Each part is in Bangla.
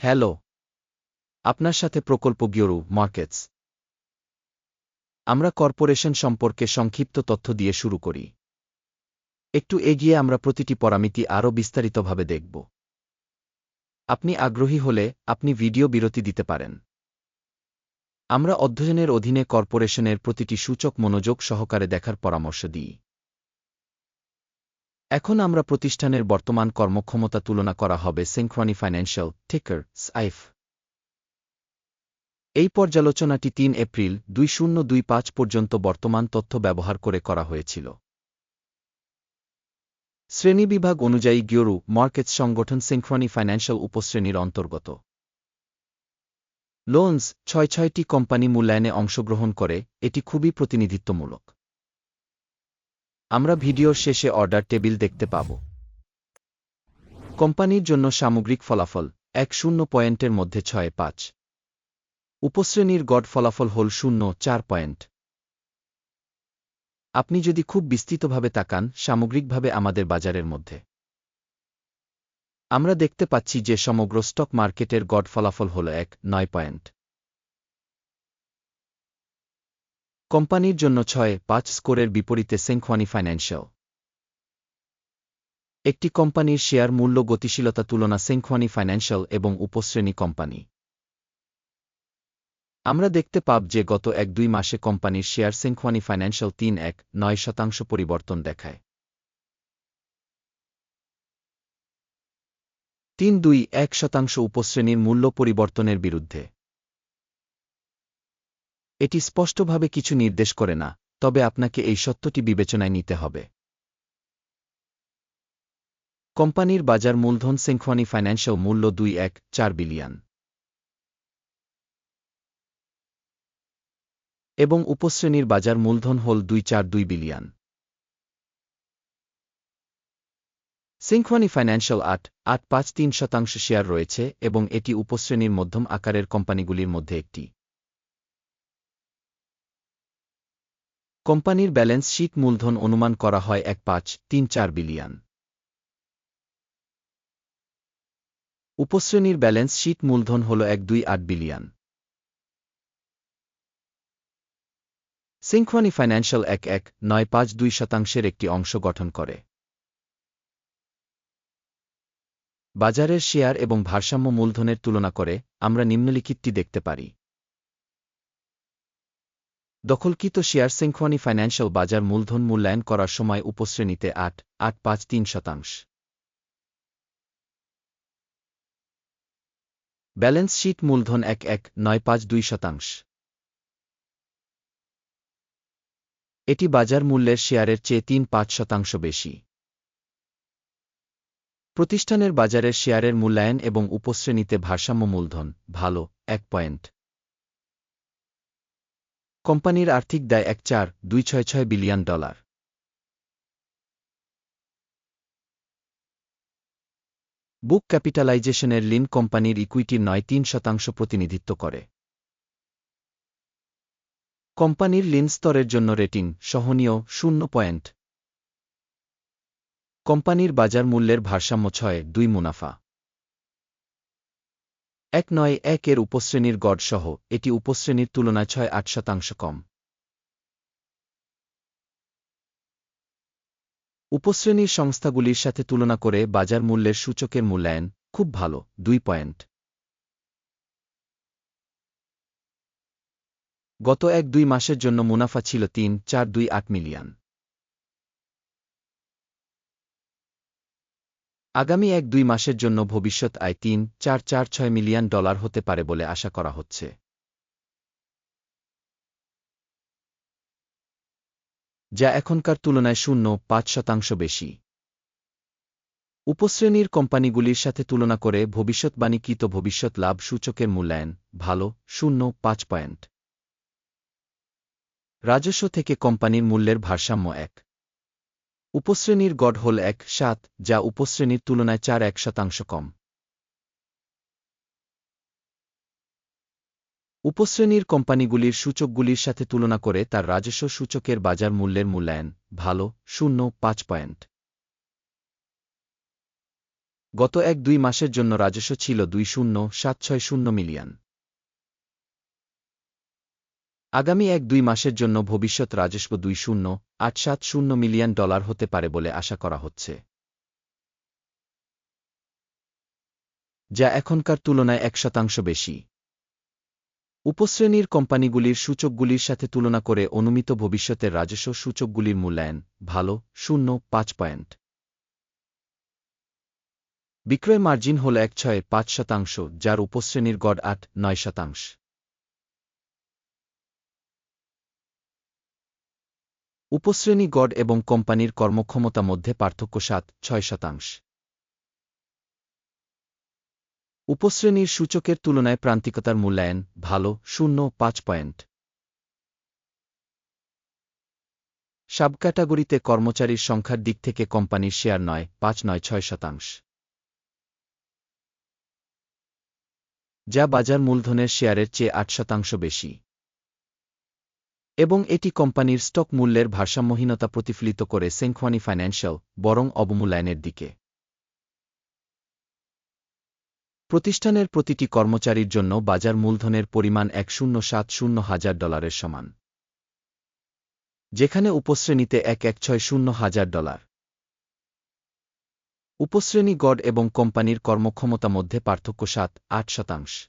হ্যালো। আপনার সাথে প্রকল্প গিওরু মার্কেটস। আমরা কর্পোরেশন সম্পর্কে সংক্ষিপ্ত তথ্য দিয়ে শুরু করি। একটু এগিয়ে আমরা প্রতিটি পরামিতি আরও বিস্তারিতভাবে দেখব। আপনি আগ্রহী হলে আপনি ভিডিও বিরতি দিতে পারেন। আমরা অধ্যয়নের অধীনে কর্পোরেশনের প্রতিটি সূচক মনোযোগ সহকারে দেখার পরামর্শ দিই। এখন আমরা প্রতিষ্ঠানের বর্তমান কর্মক্ষমতা তুলনা করা হবে সিঙ্ক্রনি ফাইন্যান্সিয়াল টিকার সাইফ এই পর্যালোচনাটি তিন এপ্রিল দুই শূন্য দুই পাঁচ পর্যন্ত বর্তমান তথ্য ব্যবহার করে করা হয়েছিল। শ্রেণীবিভাগ অনুযায়ী গিওরু মার্কেটস সংগঠন সিঙ্ক্রনি ফাইন্যান্সিয়াল উপশ্রেণীর অন্তর্গত। লোনস ছয় ছয়টি কোম্পানি মূল্যায়নে অংশগ্রহণ করে, এটি খুবই প্রতিনিধিত্বমূলক। আমরা ভিডিওর শেষে অর্ডার টেবিল দেখতে পাব। কোম্পানির জন্য সামগ্রিক ফলাফল, এক শূন্য পয়েন্টের মধ্যে ছয় পাঁচ। উপশ্রেণীর গড় ফলাফল হল শূন্য চার পয়েন্ট। আপনি যদি খুব বিস্তৃতভাবে তাকান, সামগ্রিকভাবে আমাদের বাজারের মধ্যে। আমরা দেখতে পাচ্ছি যে সমগ্র স্টক মার্কেটের গড় ফলাফল হল এক, নয় পয়েন্ট। কোম্পানির জন্য ছয়, পাঁচ স্কোরের বিপরীতে সেংখওয়ানি ফাইন্যান্সিয়াল। একটি কোম্পানির শেয়ার মূল্য গতিশীলতা তুলনা সেংখওয়ানি ফাইন্যান্সিয়াল এবং উপশ্রেণী কোম্পানি। আমরা দেখতে পাব যে গত এক, দুই মাসে কোম্পানির শেয়ার সেংখওয়ানি ফাইন্যান্সিয়াল তিন, এক, নয় শতাংশ পরিবর্তন দেখায়। তিন, দুই, এক শতাংশ উপশ্রেণীর মূল্য পরিবর্তনের বিরুদ্ধে। এটি স্পষ্টভাবে কিছু নির্দেশ করে না, তবে আপনাকে এই সত্যটি বিবেচনায় নিতে হবে। কোম্পানির বাজার মূলধন সেংখওয়ানি ফাইন্যান্সিয়াল মূল্য দুই এক চার বিলিয়ন। এবং উপশ্রেণীর বাজার মূলধন হল দুই চার দুই বিলিয়ন। সিংখওয়ানি ফাইন্যান্সিয়াল আট আট পাঁচ তিন শতাংশ শেয়ার রয়েছে এবং এটি উপশ্রেণীর মধ্যম আকারের কোম্পানিগুলির মধ্যে একটি। কোম্পানির ব্যালেন্স শীট মূলধন অনুমান করা হয় এক পাঁচ তিন চার বিলিয়ন। উপশ্রেণীর ব্যালেন্স শীট মূলধন হল এক দুই আট বিলিয়ন। সিংখওয়ানি ফাইন্যান্সিয়াল এক এক নয় পাঁচ দুই শতাংশের একটি অংশ গঠন করে। বাজারের শেয়ার এবং ভারসাম্য মূলধনের তুলনা করে আমরা নিম্নলিখিতটি দেখতে পারি। দখলকৃত শেয়ার সিংখওয়ানি ফাইন্যান্সিয়াল বাজার মূলধন মূল্যায়ন করার সময় উপশ্রেণীতে আট আট পাঁচ তিন শতাংশ। ব্যালেন্স শীট মূলধন এক এক, নয় পাঁচ দুই শতাংশ। এটি বাজার মূল্যের শেয়ারের চেয়ে তিন পাঁচ শতাংশ বেশি। প্রতিষ্ঠানের বাজারের শেয়ারের মূল্যায়ন এবং উপশ্রেণীতে ভারসাম্য মূলধন, ভালো, এক পয়েন্ট। কোম্পানির আর্থিক দায় এক চার, দুই ছয় ছয় বিলিয়ন ডলার। বুক ক্যাপিটালাইজেশনের লিন কোম্পানির ইকুইটির নয় তিন শতাংশ প্রতিনিধিত্ব করে। কোম্পানির লিন স্তরের জন্য রেটিং সহনীয় শূন্য পয়েন্ট। কোম্পানির বাজার মূল্যের ভারসাম্য ছয়, দুই মুনাফা। এক নয় এক এর উপশ্রেণীর গড় সহ এটি উপশ্রেণীর তুলনায় ছয় আট শতাংশ কম। উপশ্রেণীর সংস্থাগুলির সাথে তুলনা করে বাজার মূল্যের সূচকের মূল্যায়ন খুব ভালো, দুই পয়েন্ট। গত এক দুই মাসের জন্য মুনাফা ছিল তিন, চার দুই আট মিলিয়ন। আগামী এক দুই মাসের জন্য ভবিষ্যৎ আয় তিন, চার চার, ছয় মিলিয়ন ডলার হতে পারে বলে আশা করা হচ্ছে। যা এখনকার তুলনায় শূন্য, পাঁচ শতাংশ বেশি। উপশ্রেণীর কোম্পানিগুলির সাথে তুলনা করে ভবিষ্যৎবাণীকৃত ভবিষ্যৎ লাভ সূচকের মূল্যায়ন ভালো, শূন্য, পাঁচ পয়েন্ট। রাজস্ব থেকে কোম্পানির মূল্যের ভারসাম্য এক। উপশ্রেণীর গড় হল এক সাত, যা উপশ্রেণীর তুলনায় চার এক শতাংশ কম। উপশ্রেণীর কোম্পানিগুলির সূচকগুলির সাথে তুলনা করে তার রাজস্ব সূচকের বাজার মূল্যের মূল্যায়ন ভালো, শূন্য, পাঁচ পয়েন্ট। গত এক দুই মাসের জন্য রাজস্ব ছিল দুই শূন্য, সাত ছয় শূন্য মিলিয়ন। আগামী এক দুই মাসের জন্য ভবিষ্যৎ রাজস্ব দুই শূন্য, আট সাত শূন্য মিলিয়ন ডলার হতে পারে বলে আশা করা হচ্ছে। যা এখনকার তুলনায় এক শতাংশ বেশি। উপশ্রেণীর কোম্পানিগুলির সূচকগুলির সাথে তুলনা করে অনুমিত ভবিষ্যতের রাজস্ব সূচকগুলির মূল্যায়ন ভালো, শূন্য, পাঁচ পয়েন্ট। বিক্রয় মার্জিন হল এক ছয় পাঁচ শতাংশ, যার উপশ্রেণীর গড় আট, নয় শতাংশ। উপশ্রেণী গড় এবং কোম্পানির কর্মক্ষমতা মধ্যে পার্থক্য সাত, ছয় শতাংশ। উপশ্রেণীর সূচকের তুলনায় প্রান্তিকতার মূল্যায়ন ভালো, শূন্য, পাঁচ পয়েন্ট। সাব ক্যাটাগরিতে কর্মচারীর সংখ্যার দিক থেকে কোম্পানির শেয়ার নয়, পাঁচ, নয়, ছয় শতাংশ। যা বাজার মূলধনের শেয়ারের চেয়ে আট শতাংশ বেশি। এবং এটি কোম্পানির স্টক মূল্যের ভারসাম্যহীনতা প্রতিফলিত করে সেংখওয়ানি ফাইন্যান্সিয়াল, বরং অবমূল্যায়নের দিকে। প্রতিষ্ঠানের প্রতিটি কর্মচারীর জন্য বাজার মূলধনের পরিমাণ এক শূন্য সাত শূন্য হাজার ডলারের সমান। যেখানে উপশ্রেণীতে এক এক ছয় শূন্য হাজার ডলার। উপশ্রেণী গড় এবং কোম্পানির কর্মক্ষমতা মধ্যে পার্থক্য সাত আট শতাংশ।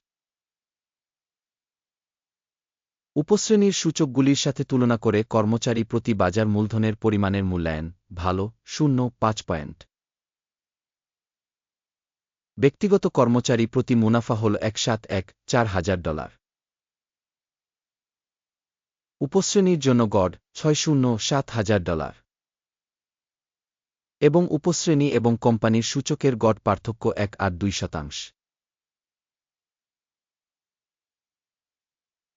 উপশ্রেণীর সূচকগুলির সাথে তুলনা করে কর্মচারী প্রতি বাজার মূলধনের পরিমাণের মূল্যায়ন ভালো, শূন্য, পাঁচ পয়েন্ট। ব্যক্তিগত কর্মচারী প্রতি মুনাফা হল এক সাত এক, চার হাজার ডলার। উপশ্রেণীর জন্য গড়, ছয় শূন্য, সাত হাজার ডলার। এবং উপশ্রেণী এবং কোম্পানির সূচকের গড় পার্থক্য এক আট দুই শতাংশ।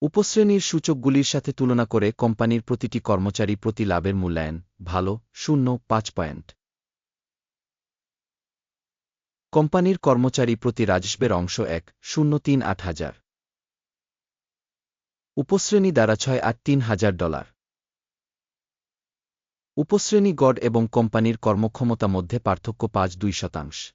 উপশ্রেণীর সূচকগুলির সাথে তুলনা করে কোম্পানির প্রতিটি কর্মচারী প্রতি লাভের মূল্যায়ন ভালো, শূন্য, পাঁচ পয়েন্ট। কোম্পানির কর্মচারী প্রতি রাজস্বের অংশ এক, শূন্য তিন আট হাজার। উপশ্রেণী দ্বারা ছয় আট তিন হাজার ডলার। উপশ্রেণী গড় এবং কোম্পানির কর্মক্ষমতা মধ্যে পার্থক্য পাঁচ দুই শতাংশ।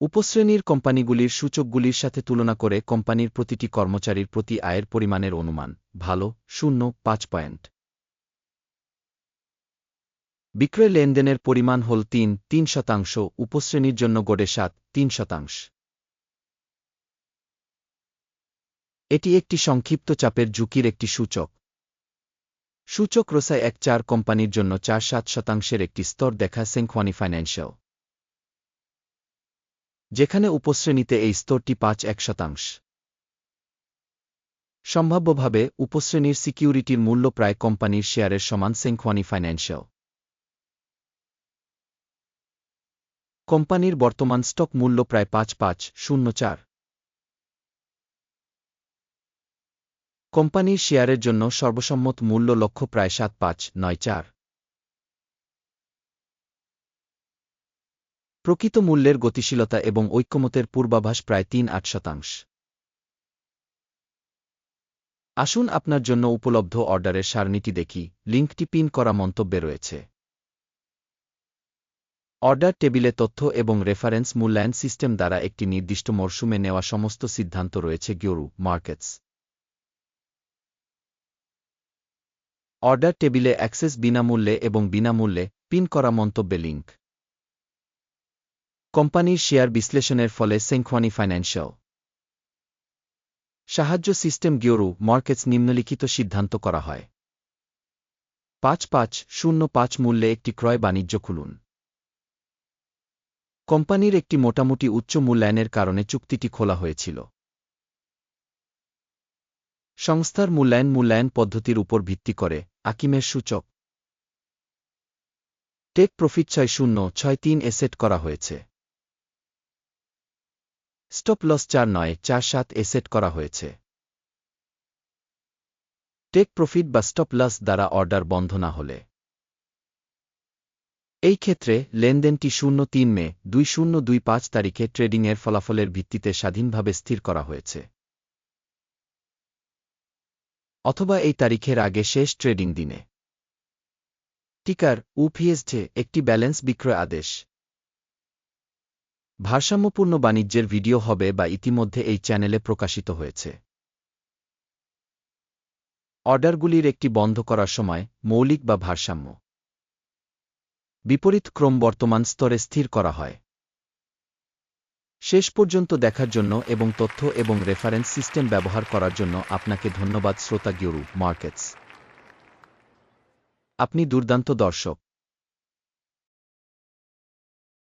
উপশ্রেণীর কোম্পানিগুলির সূচকগুলির সাথে তুলনা করে কোম্পানির প্রতিটি কর্মচারীর প্রতি আয়ের পরিমাণের অনুমান, ভালো, শূন্য, পাঁচ পয়েন্ট। বিক্রয় লেনদেনের পরিমাণ হল তিন তিন শতাংশ, উপশ্রেণীর জন্য গড়ে সাত, তিন শতাংশ। এটি একটি সংক্ষিপ্ত চাপের ঝুঁকির একটি সূচক। সূচক রোসায় এক চার কোম্পানির জন্য চার সাত শতাংশের একটি স্তর দেখা সেংখওয়ানি ফাইন্যান্সিয়াল। যেখানে উপশ্রেণীতে এই স্তরটি পাঁচ এক শতাংশ। সম্ভাব্যভাবে, উপশ্রেণীর সিকিউরিটির মূল্য প্রায় কোম্পানির শেয়ারের সমান সেংখওয়ানি ফাইন্যান্সিয়াল। কোম্পানির বর্তমান স্টক মূল্য প্রায় পাঁচ পাঁচ শূন্য চার। কোম্পানির শেয়ারের জন্য সর্বসম্মত মূল্য লক্ষ্য প্রায় সাত পাঁচ নয় চার। প্রকৃত মূল্যের গতিশীলতা এবং ঐক্যমতের পূর্বাভাস প্রায় তিন আট শতাংশ। আসুন আপনার জন্য উপলব্ধ অর্ডারের সারণীটি দেখি। লিঙ্কটি পিন করা মন্তব্যে রয়েছে। অর্ডার টেবিলে তথ্য এবং রেফারেন্স মূল্যায়ন সিস্টেম দ্বারা একটি নির্দিষ্ট মরশুমে নেওয়া সমস্ত সিদ্ধান্ত রয়েছে গিওরু মার্কেটস। অর্ডার টেবিলে অ্যাক্সেস বিনামূল্যে এবং বিনামূল্যে পিন করা মন্তব্যে লিঙ্ক। কোম্পানির শেয়ার বিশ্লেষণের ফলে সেংখওয়ানি ফাইন্যান্সিয়াল। সাহায্য সিস্টেম গিওরু মার্কেটস নিম্নলিখিত সিদ্ধান্ত করা হয়। পাঁচ পাঁচ শূন্য পাঁচ মূল্যে একটি ক্রয় বাণিজ্য খুলুন। কোম্পানির একটি মোটামুটি উচ্চ মূল্যায়নের কারণে চুক্তিটি খোলা হয়েছিল। সংস্থার মূল্যায়ন মূল্যায়ন পদ্ধতির উপর ভিত্তি করে আকিমের সূচক। টেক প্রফিট ছয় শূন্য ছয় তিন এসেট করা হয়েছে। স্টপ লস চার নয়, চার সাত এ সেট করা হয়েছে। টেক প্রফিট বা স্টপ লস দ্বারা অর্ডার বন্ধ না হলে। এই ক্ষেত্রে লেনদেনটি শূন্য তিন মে, দুই শূন্য দুই পাঁচ তারিখে ট্রেডিংয়ের ফলাফলের ভিত্তিতে স্বাধীনভাবে স্থির করা হয়েছে। অথবা এই তারিখের আগে শেষ ট্রেডিং দিনে। টিকার উপিএসজে একটি ব্যালেন্স বিক্রয় আদেশ। ভারসাম্যপূর্ণ বাণিজ্যের ভিডিও হবে বা ইতিমধ্যে এই চ্যানেলে প্রকাশিত হয়েছে। অর্ডারগুলির একটি বন্ধ করার সময় মৌলিক বা ভারসাম্য। বিপরীত ক্রম বর্তমান স্তরে স্থির করা হয়। শেষ পর্যন্ত দেখার জন্য এবং তথ্য এবং রেফারেন্স সিস্টেম ব্যবহার করার জন্য আপনাকে ধন্যবাদ, শ্রোতা গিউরু মার্কেটস। আপনি দুর্দান্ত দর্শক।